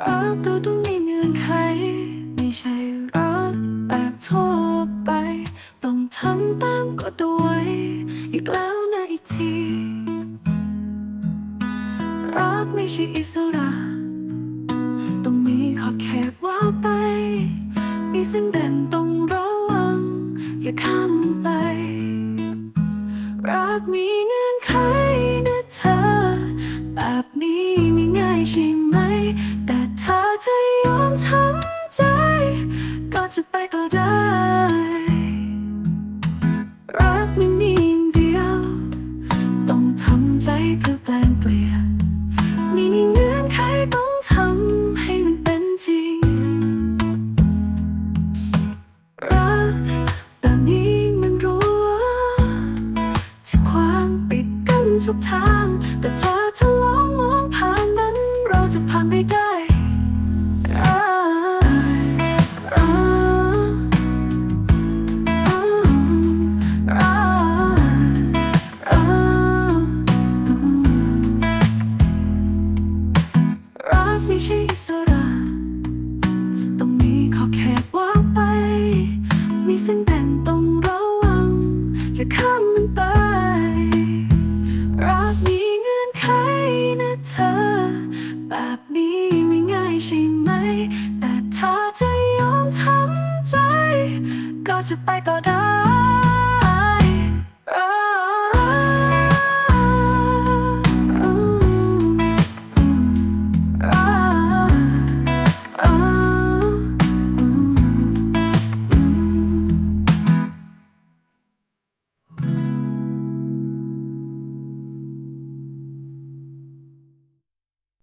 รักเราต้องมีเงื่อนไข ไม่ใช่รักแบบทั่วไป ต้องทำตามกฎเอาไว้อีกแล้วนะอีกที รักไม่ใช่อิสระ ต้องมีขอบเขตว่าไป มีเส้นแบ่งต้องระวัง อย่าข้ามไป รักมีเงื่อนไขนะเธอ แบบนี้ไม่ง่ายใช่ไหม ใจเพื่อแปลงเปลี่ยนมีเงื่อนไขต้องทำให้มันเป็นจริง รักแบบนี้มันรู้ว่าที่ขวางปิดกั้นทุกทางแต่เธอ อย่าข้ามมันไป รักมีเงื่อนไขนะเธอ แบบนี้ไม่ง่ายใช่ไหม แต่ถ้าจะยอมทำใจ ก็จะไปต่อได้